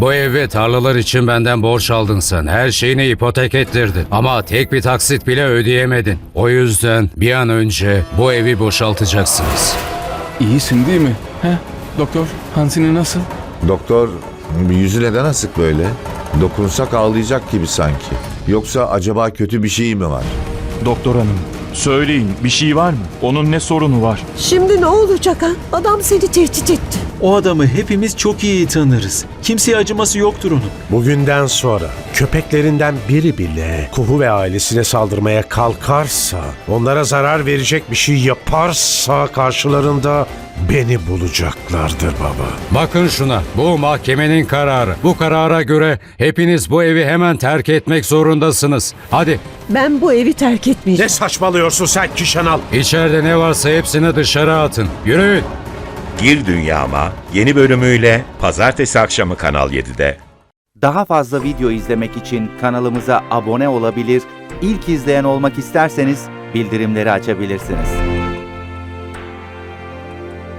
Bu ev ve tarlalar için benden borç aldın sen. Her şeyini ipotek ettirdin. Ama tek bir taksit bile ödeyemedin. O yüzden bir an önce bu evi boşaltacaksınız. İyisin değil mi? He? Doktor, Hansine nasıl? Doktor yüzü neden asık böyle? Dokunsak ağlayacak gibi sanki. Yoksa acaba kötü bir şey mi var? Doktor hanım, söyleyin bir şey var mı? Onun ne sorunu var? Şimdi ne olacak ha? Adam seni tehdit etti. O adamı hepimiz çok iyi tanırız. Kimseye acıması yoktur onun. Bugünden sonra köpeklerinden biri bile Kuhu ve ailesine saldırmaya kalkarsa, onlara zarar verecek bir şey yaparsa karşılarında beni bulacaklardır baba. Bakın şuna. Bu mahkemenin kararı. Bu karara göre hepiniz bu evi hemen terk etmek zorundasınız. Hadi Ben bu evi terk Ne etmeyeceğim. Saçmalıyorsun sen Kişanal? içeride ne varsa hepsini dışarı atın. Yürüyün. Gir Dünyama yeni bölümüyle pazartesi akşamı Kanal 7'de. Daha fazla video izlemek için kanalımıza abone olabilir, ilk izleyen olmak isterseniz bildirimleri açabilirsiniz.